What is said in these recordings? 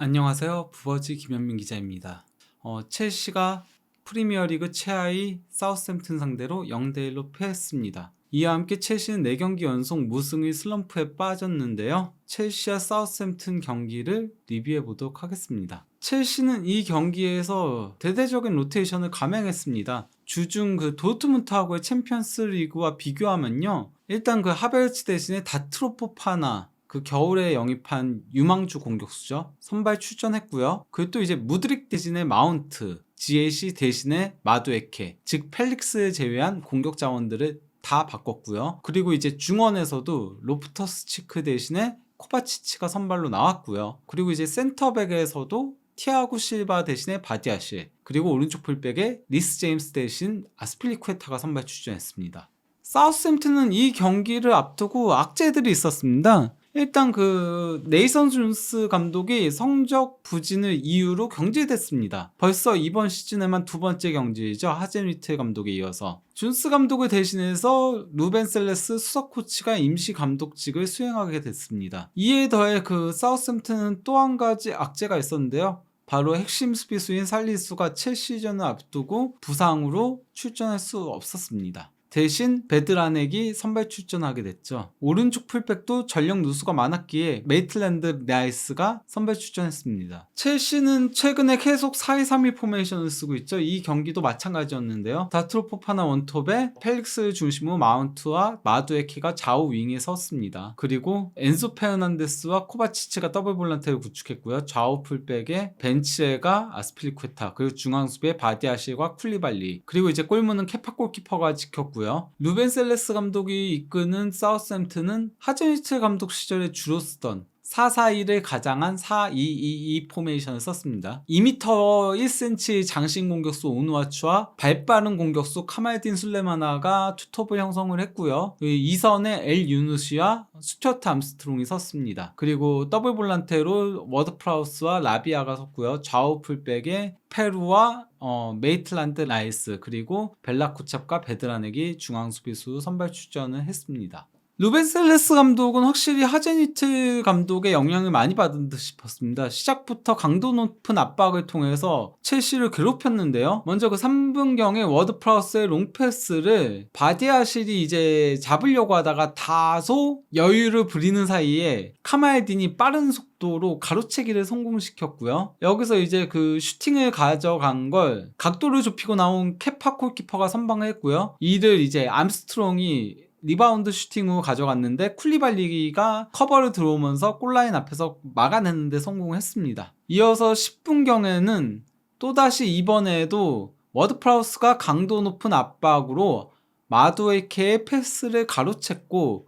안녕하세요. 부버지 김현민 기자입니다. 어, 첼시가 프리미어리그 최하위 사우스햄튼 상대로 0대1로 패했습니다. 이와 함께 첼시는 4경기 연속 무승의 슬럼프에 빠졌는데요. 첼시와 사우스햄튼 경기를 리뷰해 보도록 하겠습니다. 첼시는 이 경기에서 대대적인 로테이션을 감행했습니다. 주중 그 도트문트하고의 챔피언스 리그와 비교하면요. 일단 그 하베르츠 대신에 다트로포파나 그 겨울에 영입한 유망주 공격수죠. 선발 출전했고요. 그리고 또 이제 무드릭 대신에 마운트, GAC 대신에 마두에케, 즉 펠릭스 제외한 공격 자원들을 다 바꿨고요. 그리고 이제 중원에서도 로프터스 치크 대신에 코바치치가 선발로 나왔고요. 그리고 이제 센터백에서도 티아고 실바 대신에 바디아실, 그리고 오른쪽 풀백에 리스 제임스 대신 아스필리쿠에타가 선발 출전했습니다. 사우스햄튼은 이 경기를 앞두고 악재들이 있었습니다. 일단 그 네이선 존스 감독이 성적 부진을 이유로 경질됐습니다. 벌써 이번 시즌에만 두 번째 경질이죠. 하젠리트 감독에 이어서. 존스 감독을 대신해서 루벤 셀레스 수석 코치가 임시 감독직을 수행하게 됐습니다. 이에 더해 그 사우스햄튼은 또 한 가지 악재가 있었는데요. 바로 핵심 수비수인 살리수가 첼시전을 앞두고 부상으로 출전할 수 없었습니다. 대신 베드라넥이 선발 출전하게 됐죠. 오른쪽 풀백도 전력 누수가 많았기에 메이틀랜드 나이스가 선발 출전했습니다. 첼시는 최근에 계속 4-2-3-1 포메이션을 쓰고 있죠. 이 경기도 마찬가지였는데요. 다트로포파나 원톱에 펠릭스 중심으로 마운트와 마두에키가 좌우 윙에 섰습니다. 그리고 엔소 페르난데스와 코바치치가 더블 볼란테를 구축했고요. 좌우 풀백에 벤치에가 아스필리쿠에타 그리고 중앙 수비에 바디아실과 쿨리발리 그리고 이제 골문은 케파 골키퍼가 지켰고 있고요. 루벤 셀레스 감독이 이끄는 사우스햄튼은 하젠히트 감독 시절에 주로 쓰던 441을 가장한 4222 포메이션을 썼습니다. 2m 1cm 장신 공격수 오누아츠와 발빠른 공격수 카말딘 술레마나가 투톱을 형성을 했고요. 2선에 엘 유누시와 스튜어트 암스트롱이 섰습니다. 그리고 더블 볼란테로 워드 프라우스와 라비아가 섰고요. 좌우 풀백에 페루와 어, 메이틀란드 라이스 그리고 벨라 쿠찹과 베드라넥이 중앙 수비수 선발 출전을 했습니다. 루벤 셀레스 감독은 확실히 하제니트 감독의 영향을 많이 받은 듯 싶었습니다. 시작부터 강도 높은 압박을 통해서 첼시를 괴롭혔는데요. 먼저 그 3분경에 워드 프라우스의 롱패스를 바디아실이 이제 잡으려고 하다가 다소 여유를 부리는 사이에 카마에딘이 빠른 속도로 가로채기를 성공시켰고요. 여기서 이제 그 슈팅을 가져간 걸 각도를 좁히고 나온 케파 골키퍼가 선방을 했고요. 이를 이제 암스트롱이 리바운드 슈팅 후 가져갔는데 쿨리발리가 커버를 들어오면서 골라인 앞에서 막아냈는데 성공했습니다. 이어서 10분경에는 또다시 이번에도 워드프라우스가 강도 높은 압박으로 마두에케의 패스를 가로챘고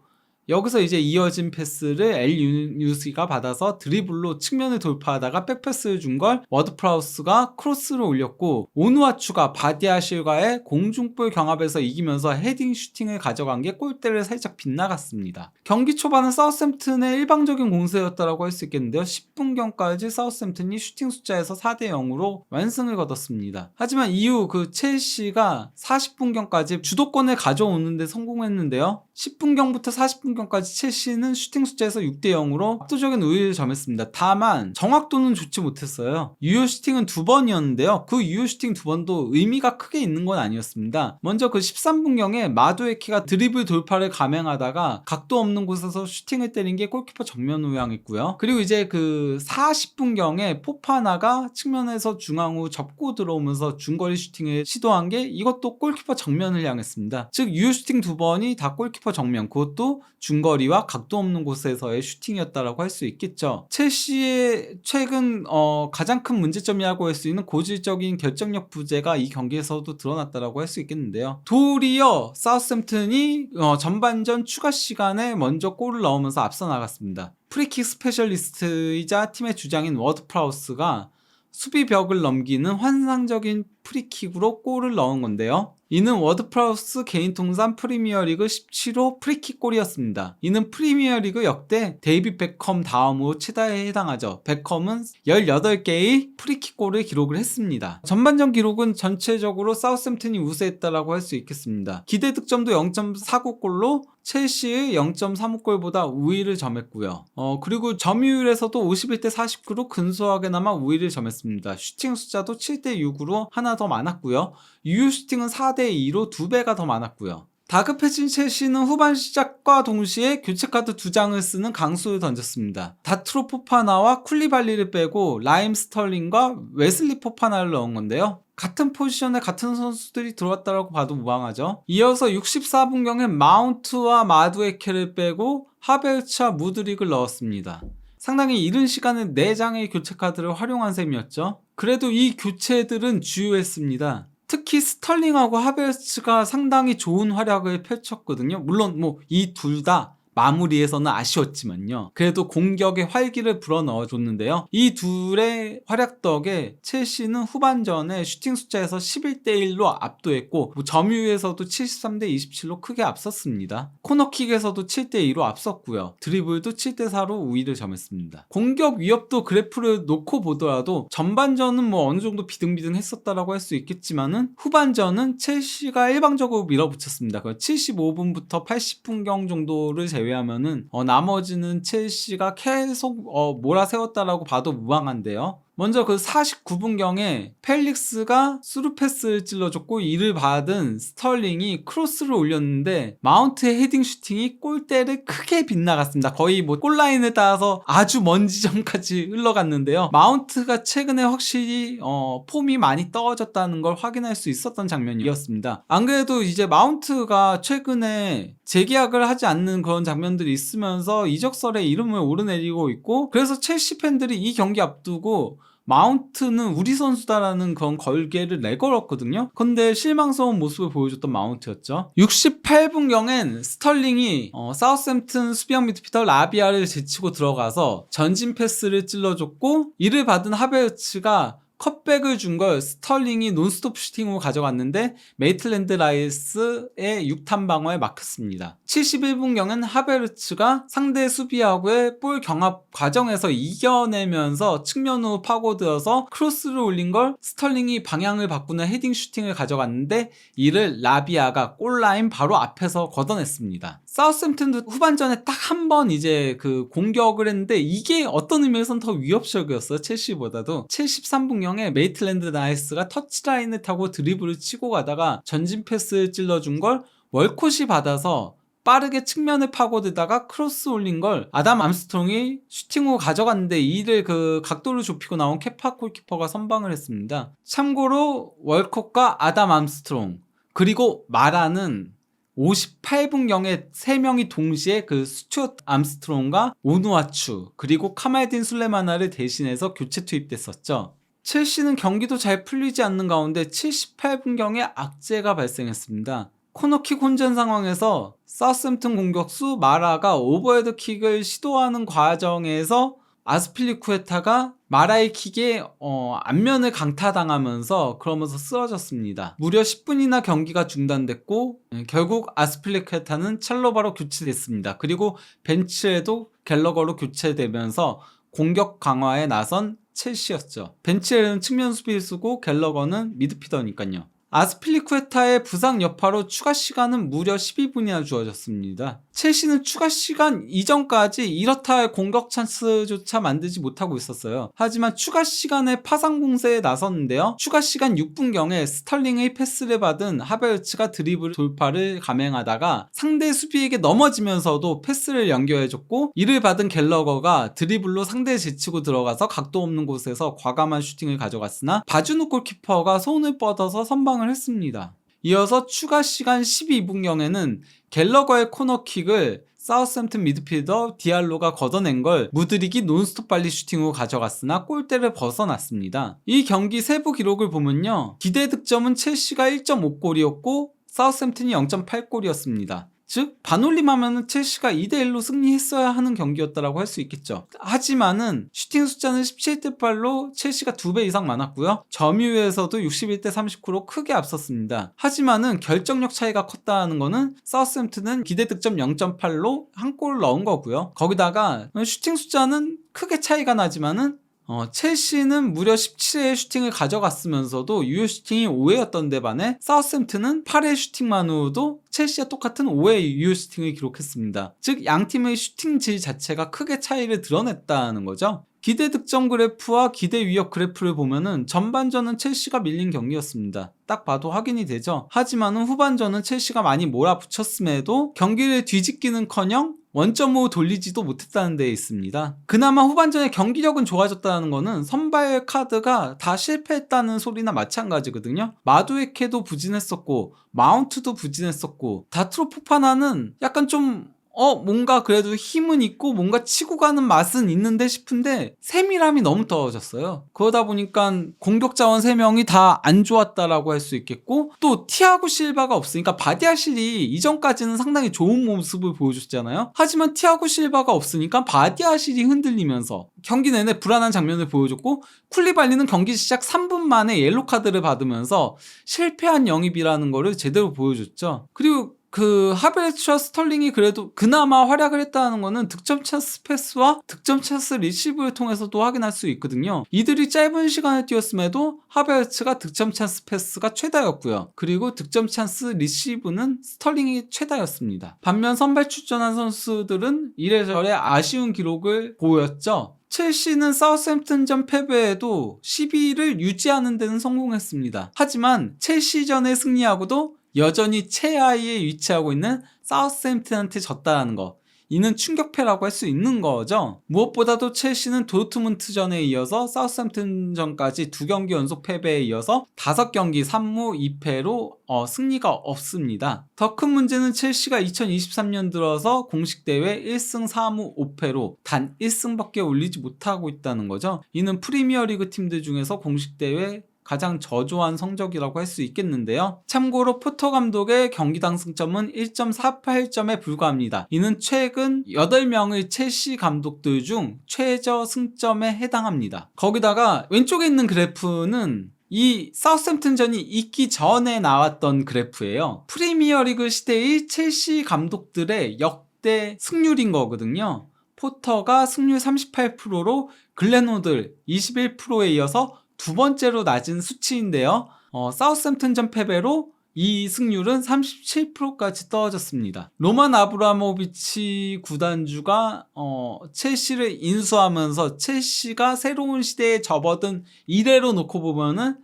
여기서 이제 이어진 패스를 엘 유스가 받아서 드리블로 측면을 돌파하다가 백패스를 준걸 워드프라우스가 크로스를 올렸고 오누아추가 바디아실과의 공중볼 경합에서 이기면서 헤딩 슈팅을 가져간 게 골대를 살짝 빗나갔습니다. 경기 초반은 사우스햄튼의 일방적인 공세였다고 할 수 있겠는데요. 10분경까지 사우스햄튼이 슈팅 숫자에서 4대 0으로 완승을 거뒀습니다. 하지만 이후 그 첼시가 40분경까지 주도권을 가져오는데 성공했는데요. 10분경부터 40분경 까지 첼시는 슈팅 숫자에서 6대 0으로 압도적인 우위를 점했습니다. 다만 정확도는 좋지 못했어요. 유효 슈팅은 두 번이었는데요. 그 유효 슈팅 두 번도 의미가 크게 있는 건 아니었습니다. 먼저 그 13분경에 마두에키가 드리블 돌파를 감행하다가 각도 없는 곳에서 슈팅을 때린 게 골키퍼 정면 우향했고요. 그리고 이제 그 40분경에 포파나가 측면에서 중앙으로 접고 들어오면서 중거리 슈팅을 시도한 게 이것도 골키퍼 정면을 향했습니다. 즉 유효 슈팅 두 번이 다 골키퍼 정면 그것도 중 거리와 각도 없는 곳에서의 슈팅이었다라고 할 수 있겠죠. 첼시의 최근 어, 가장 큰 문제점이라고 할 수 있는 고질적인 결정력 부재가 이 경기에서도 드러났다라고 할 수 있겠는데요. 도리어 사우스햄튼이 어, 전반전 추가 시간에 먼저 골을 넣으면서 앞서 나갔습니다. 프리킥 스페셜리스트이자 팀의 주장인 워드 프라우스가 수비벽을 넘기는 환상적인 프리킥으로 골을 넣은 건데요. 이는 워드프라우스 개인 통산 프리미어리그 17호 프리킥 골이었습니다. 이는 프리미어리그 역대 데이비 베컴 다음으로 최다에 해당하죠. 베컴은 18개의 프리킥 골을 기록을 했습니다. 전반전 기록은 전체적으로 사우샘튼이 우세했다라고 할 수 있겠습니다. 기대 득점도 0.49골로 첼시의 0.35골보다 우위를 점했고요. 어, 그리고 점유율에서도 51대 49로 근소하게나마 우위를 점했습니다. 슈팅 숫자도 7대 6으로 하나 더 많았고요. 유효 슈팅은 4대 2로 두 배가 더 많았고요. 다급해진 첼시는 후반 시작과 동시에 교체카드 두 장을 쓰는 강수를 던졌습니다. 다트로 포파나와 쿨리발리를 빼고 라임 스털링과 웨슬리 포파나를 넣은 건데요. 같은 포지션에 같은 선수들이 들어왔다라고 봐도 무방하죠. 이어서 64분경에 마운트와 마두에케를 빼고 하베르츠와 무드릭을 넣었습니다. 상당히 이른 시간에 4장의 교체 카드를 활용한 셈이었죠. 그래도 이 교체들은 주요했습니다. 특히 스털링하고 하베르츠가 상당히 좋은 활약을 펼쳤거든요. 물론 뭐 이 둘 다 마무리에서는 아쉬웠지만요. 그래도 공격의 활기를 불어넣어 줬는데요. 이 둘의 활약 덕에 첼시는 후반전에 슈팅 숫자에서 11대 1로 압도했고 뭐 점유에서도 73대 27로 크게 앞섰습니다. 코너킥에서도 7대 2로 앞섰고요. 드리블도 7대 4로 우위를 점했습니다. 공격 위협도 그래프를 놓고 보더라도 전반전은 뭐 어느 정도 비등비등했었다라고 할 수 있겠지만은 후반전은 첼시가 일방적으로 밀어붙였습니다. 75분부터 80분경 정도를 제 외하면은 어, 나머지는 첼시가 계속 어, 몰아세웠다라고 봐도 무방한데요. 먼저 그 49분경에 펠릭스가 수루 패스를 찔러줬고 이를 받은 스털링이 크로스를 올렸는데 마운트의 헤딩 슈팅이 골대를 크게 빗나갔습니다. 거의 뭐 골라인을 따라서 아주 먼 지점까지 흘러갔는데요. 마운트가 최근에 확실히 어, 폼이 많이 떨어졌다는 걸 확인할 수 있었던 장면이었습니다. 안 그래도 이제 마운트가 최근에 재계약을 하지 않는 그런 장면들이 있으면서 이적설에 이름을 오르내리고 있고 그래서 첼시 팬들이 이 경기 앞두고 마운트는 우리 선수다라는 그런 걸개를 내걸었거든요. 근데 실망스러운 모습을 보여줬던 마운트였죠. 68분경엔 스털링이 어, 사우샘튼 수비형 미드피터 라비아를 제치고 들어가서 전진 패스를 찔러줬고 이를 받은 하베르츠가 컷백을 준 걸 스털링이 논스톱 슈팅으로 가져갔는데 메이틀랜드 라이스의 6탄 방어에 막혔습니다. 71분경은 하베르츠가 상대 수비하고의 볼 경합 과정에서 이겨내면서 측면으로 파고들어서 크로스를 올린 걸 스털링이 방향을 바꾸는 헤딩 슈팅을 가져갔는데 이를 라비아가 골라인 바로 앞에서 걷어냈습니다. 사우스햄튼도 후반전에 딱 한 번 이제 그 공격을 했는데 이게 어떤 의미에서는 더 위협적이었어요. 첼시보다도 73분경에 메이틀랜드 나이스가 터치라인을 타고 드리블을 치고 가다가 전진 패스를 찔러준 걸 월콧이 받아서 빠르게 측면을 파고들다가 크로스 올린 걸 아담 암스트롱이 슈팅으로 가져갔는데 이를 그 각도를 좁히고 나온 케파 골키퍼가 선방을 했습니다. 참고로 월콧과 아담 암스트롱 그리고 마라는 58분경에 3명이 동시에 그 스튜어트 암스트롱과 오누아추 그리고 카말딘 술레마나를 대신해서 교체 투입됐었죠. 첼시는 경기도 잘 풀리지 않는 가운데 78분경에 악재가 발생했습니다. 코너킥 혼전 상황에서 사우샘튼 공격수 마라가 오버헤드 킥을 시도하는 과정에서 아스필리쿠에타가 마라의 킥에 어, 안면을 강타당하면서 그러면서 쓰러졌습니다. 무려 10분이나 경기가 중단됐고 예, 결국 아스필리쿠에타는 찰로바로 교체됐습니다. 그리고 벤치에도 갤러거로 교체되면서 공격 강화에 나선 첼시였죠. 벤치에는 측면 수비를 쓰고 갤러거는 미드피더니까요. 아스필리쿠에타의 부상 여파로 추가 시간은 무려 12분이나 주어졌습니다. 첼시는 추가 시간 이전까지 이렇다 할 공격 찬스조차 만들지 못하고 있었어요. 하지만 추가 시간에 파상 공세에 나섰는데요. 추가 시간 6분경에 스털링의 패스를 받은 하베르츠가 드리블 돌파를 감행하다가 상대 수비에게 넘어지면서도 패스를 연결해줬고 이를 받은 갤러거가 드리블로 상대를 제치고 들어가서 각도 없는 곳에서 과감한 슈팅을 가져갔으나 바주누 골키퍼가 손을 뻗어서 선방 성공을 했습니다. 이어서 추가 시간 12분경에는 갤러거의 코너킥을 사우스햄튼 미드필더 디알로가 걷어낸 걸 무드릭이 논스톱 발리 슈팅으로 가져갔으나 골대를 벗어났습니다. 이 경기 세부 기록을 보면요. 기대 득점은 첼시가 1.5골이었고 사우스햄튼이 0.8골이었습니다. 즉 반올림하면 첼시가 2대 1로 승리했어야 하는 경기였다라고 할 수 있겠죠. 하지만은 슈팅 숫자는 17대 8로 첼시가 2배 이상 많았고요. 점유율에서도 61대 39로 크게 앞섰습니다. 하지만은 결정력 차이가 컸다는 거는 사우스햄튼은 기대 득점 0.8로 한 골 넣은 거고요. 거기다가 슈팅 숫자는 크게 차이가 나지만은 어, 첼시는 무려 17회의 슈팅을 가져갔으면서도 유효 슈팅이 5회였던 데 반해 사우스햄튼은 8회 슈팅만으로도 첼시와 똑같은 5회 유효 슈팅을 기록했습니다. 즉 양팀의 슈팅 질 자체가 크게 차이를 드러냈다는 거죠. 기대 득점 그래프와 기대 위협 그래프를 보면은 전반전은 첼시가 밀린 경기였습니다. 딱 봐도 확인이 되죠. 하지만은 후반전은 첼시가 많이 몰아붙였음에도 경기를 뒤집기는커녕 원점으로 돌리지도 못했다는 데 있습니다. 그나마 후반전에 경기력은 좋아졌다는 거는 선발 카드가 다 실패했다는 소리나 마찬가지거든요. 마두에케도 부진했었고 마운트도 부진했었고 다트로 포파나는 약간 좀 어, 뭔가 그래도 힘은 있고 뭔가 치고 가는 맛은 있는데 싶은데 세밀함이 너무 떨어졌어요. 그러다 보니까 공격 자원 3명이 다 안 좋았다라고 할 수 있겠고 또 티아고 실바가 없으니까 바디아실이 이전까지는 상당히 좋은 모습을 보여줬잖아요. 하지만 티아고 실바가 없으니까 바디아실이 흔들리면서 경기 내내 불안한 장면을 보여줬고 쿨리발리는 경기 시작 3분 만에 옐로 카드를 받으면서 실패한 영입이라는 거를 제대로 보여줬죠. 그리고 그 하베르츠와 스털링이 그래도 그나마 활약을 했다는 거는 득점 찬스 패스와 득점 찬스 리시브를 통해서도 확인할 수 있거든요. 이들이 짧은 시간을 뛰었음에도 하베르츠가 득점 찬스 패스가 최다였고요. 그리고 득점 찬스 리시브는 스털링이 최다였습니다. 반면 선발 출전한 선수들은 이래저래 아쉬운 기록을 보였죠. 첼시는 사우스햄튼전 패배에도 12위를 유지하는 데는 성공했습니다. 하지만 첼시전에 승리하고도 여전히 최하위에 위치하고 있는 사우스햄튼한테 졌다라는 거. 이는 충격패라고 할 수 있는 거죠. 무엇보다도 첼시는 도르트문트전에 이어서 사우스햄튼전까지 두 경기 연속 패배에 이어서 다섯 경기 3무 2패로 어, 승리가 없습니다. 더 큰 문제는 첼시가 2023년 들어서 공식 대회 1승 4무 5패로 단 1승밖에 올리지 못하고 있다는 거죠. 이는 프리미어리그 팀들 중에서 공식 대회 가장 저조한 성적이라고 할 수 있겠는데요. 참고로 포터 감독의 경기당 승점은 1.48점에 불과합니다. 이는 최근 8명의 첼시 감독들 중 최저 승점에 해당합니다. 거기다가 왼쪽에 있는 그래프는 이 사우스햄튼전이 있기 전에 나왔던 그래프예요. 프리미어리그 시대의 첼시 감독들의 역대 승률인 거거든요. 포터가 승률 38%로 글렌호들 21%에 이어서 두 번째로 낮은 수치인데요. 어, 사우스햄튼전 패배로 이 승률은 37%까지 떨어졌습니다. 로만 아브라모비치 구단주가 어, 첼시를 인수하면서 첼시가 새로운 시대에 접어든 이래로 놓고 보면은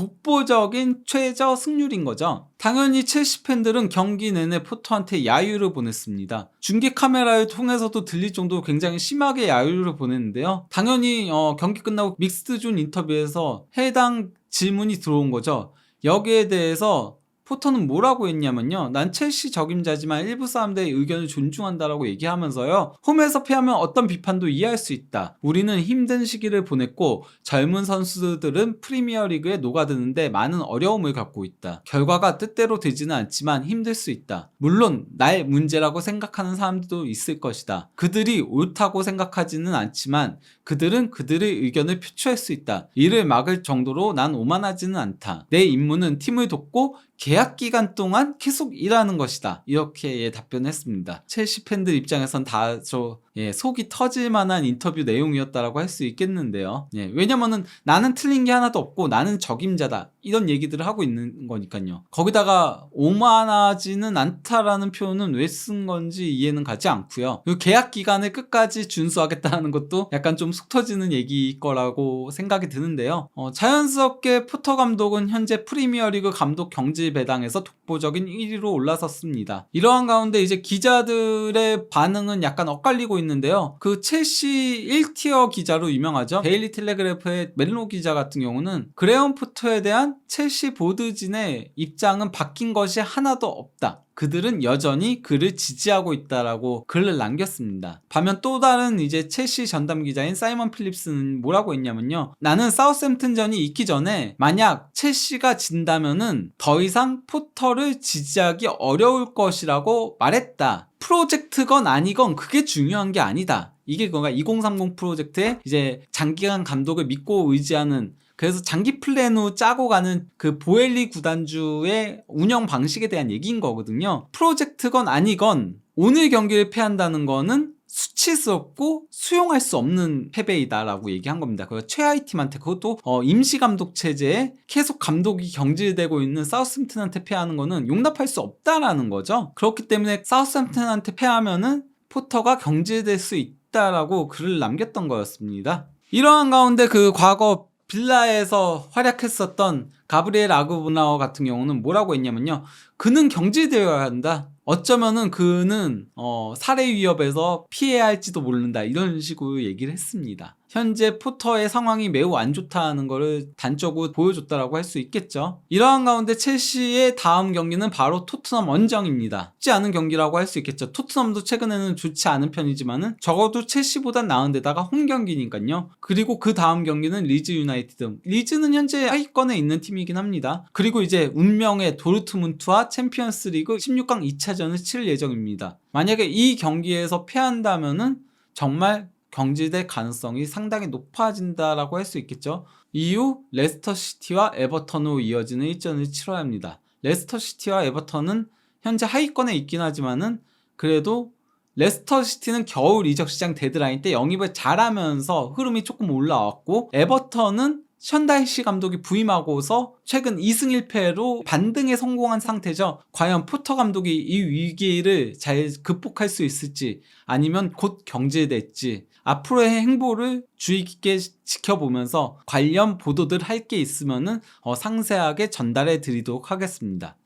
독보적인 최저 승률인 거죠. 당연히 첼시 팬들은 경기 내내 포토한테 야유를 보냈습니다. 중계 카메라를 통해서도 들릴 정도로 굉장히 심하게 야유를 보냈는데요. 당연히 어, 경기 끝나고 믹스드 존 인터뷰에서 해당 질문이 들어온 거죠. 여기에 대해서 포터는 뭐라고 했냐면요. 난 첼시 적임자지만 일부 사람들의 의견을 존중한다라고 얘기하면서요. 홈에서 패하면 어떤 비판도 이해할 수 있다. 우리는 힘든 시기를 보냈고 젊은 선수들은 프리미어리그에 녹아드는데 많은 어려움을 갖고 있다. 결과가 뜻대로 되지는 않지만 힘들 수 있다. 물론 나의 문제라고 생각하는 사람들도 있을 것이다. 그들이 옳다고 생각하지는 않지만 그들은 그들의 의견을 표출할 수 있다. 이를 막을 정도로 난 오만하지는 않다. 내 임무는 팀을 돕고 계약 기간 동안 계속 일하는 것이다. 이렇게 예, 답변했습니다. 첼시 팬들 입장에선 다저 예, 속이 터질 만한 인터뷰 내용이었다라고 할 수 있겠는데요. 예, 왜냐면은 나는 틀린 게 하나도 없고 나는 적임자다. 이런 얘기들을 하고 있는 거니까요. 거기다가 오만하지는 않다라는 표현은 왜 쓴 건지 이해는 가지 않고요. 그리고 계약 기간을 끝까지 준수하겠다는 것도 약간 좀 속 터지는 얘기일 거라고 생각이 드는데요. 어, 자연스럽게 포터 감독은 현재 프리미어리그 감독 경질 배당에서 독보적인 1위로 올라섰습니다. 이러한 가운데 이제 기자들의 반응은 약간 엇갈리고 있는데요. 그 첼시 1티어 기자로 유명하죠. 데일리 텔레그래프의 멜로 기자 같은 경우는 그레온 포터에 대한 첼시 보드진의 입장은 바뀐 것이 하나도 없다. 그들은 여전히 그를 지지하고 있다라고 글을 남겼습니다. 반면 또 다른 이제 첼시 전담 기자인 사이먼 필립스는 뭐라고 했냐면요. 나는 사우스햄튼전이 있기 전에 만약 첼시가 진다면은 더 이상 포터를 포터를 지지하기 어려울 것이라고 말했다. 프로젝트건 아니건 그게 중요한 게 아니다. 이게 그가 2030 프로젝트의 이제 장기간 감독을 믿고 의지하는 그래서 장기 플랜 후 짜고 가는 그 보엘리 구단주의 운영 방식에 대한 얘기인 거거든요. 프로젝트건 아니건 오늘 경기를 패한다는 거는 수치스럽고 수용할 수 없는 패배이다라고 얘기한 겁니다. 그 최하위 팀한테 그것도 어, 임시 감독 체제에 계속 감독이 경질되고 있는 사우스햄튼한테 패하는 거는 용납할 수 없다라는 거죠. 그렇기 때문에 사우스햄튼한테 패하면은 포터가 경질될 수 있다라고 글을 남겼던 거였습니다. 이러한 가운데 그 과거 빌라에서 활약했었던 가브리엘 아그브나워 같은 경우는 뭐라고 했냐면요. 그는 경질되어야 한다. 어쩌면은 그는 어, 살해 위협에서 피해야 할지도 모른다. 이런 식으로 얘기를 했습니다. 현재 포터의 상황이 매우 안 좋다는 것을 단적으로 보여줬다라고 할 수 있겠죠. 이러한 가운데 첼시의 다음 경기는 바로 토트넘 원정입니다. 쉽지 않은 경기라고 할 수 있겠죠. 토트넘도 최근에는 좋지 않은 편이지만은 적어도 첼시보단 나은 데다가 홈 경기니까요. 그리고 그 다음 경기는 리즈 유나이티드. 리즈는 현재 하위권에 있는 팀이긴 합니다. 그리고 이제 운명의 도르트문트와 챔피언스 리그 16강 2차전을 칠 예정입니다. 만약에 이 경기에서 패한다면은 정말 경질될 가능성이 상당히 높아진다라고 할 수 있겠죠. 이후 레스터 시티와 에버턴으로 이어지는 일전을 치러야 합니다. 레스터 시티와 에버턴은 현재 하위권에 있긴 하지만은 그래도 레스터 시티는 겨울 이적 시장 데드라인 때 영입을 잘하면서 흐름이 조금 올라왔고 에버턴은 션다이시 감독이 부임하고서 최근 2승 1패로 반등에 성공한 상태죠. 과연 포터 감독이 이 위기를 잘 극복할 수 있을지 아니면 곧 경질될지 앞으로의 행보를 주의 깊게 지켜보면서 관련 보도들 할 게 있으면은 어, 상세하게 전달해 드리도록 하겠습니다.